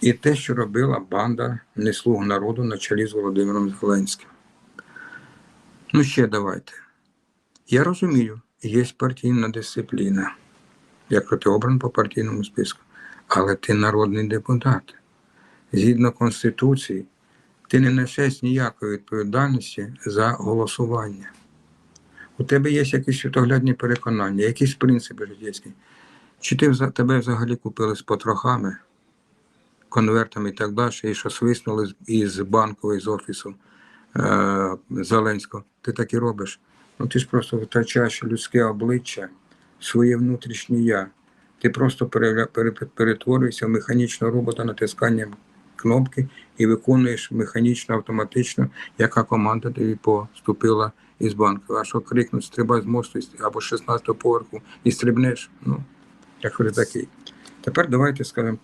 і те, що робила банда неслуг народу на чолі з Володимиром Зеленським. Ну, ще давайте. Я розумію, є партійна дисципліна, якщо ти обран по партійному списку, але ти народний депутат. Згідно Конституції, ти не несеш ніякої відповідальності за голосування. У тебе є якісь світоглядні переконання, якісь принципи життєвські. Чи ти тебе взагалі купили з потрохами, конвертами і так далі, і що свиснули із банку, із офісу е- Зеленського? Ти так і робиш. Ну ти ж просто втрачаєш людське обличчя, своє внутрішнє я. Ти просто перетворюєшся в механічного робота натисканням кнопки і виконуєш механічно, автоматично, яка команда тобі поступила із банку. А що крикнуть, стрибай з мосту або з 16 поверху і стрибнеш. Ну, як такий. Тепер давайте скажемо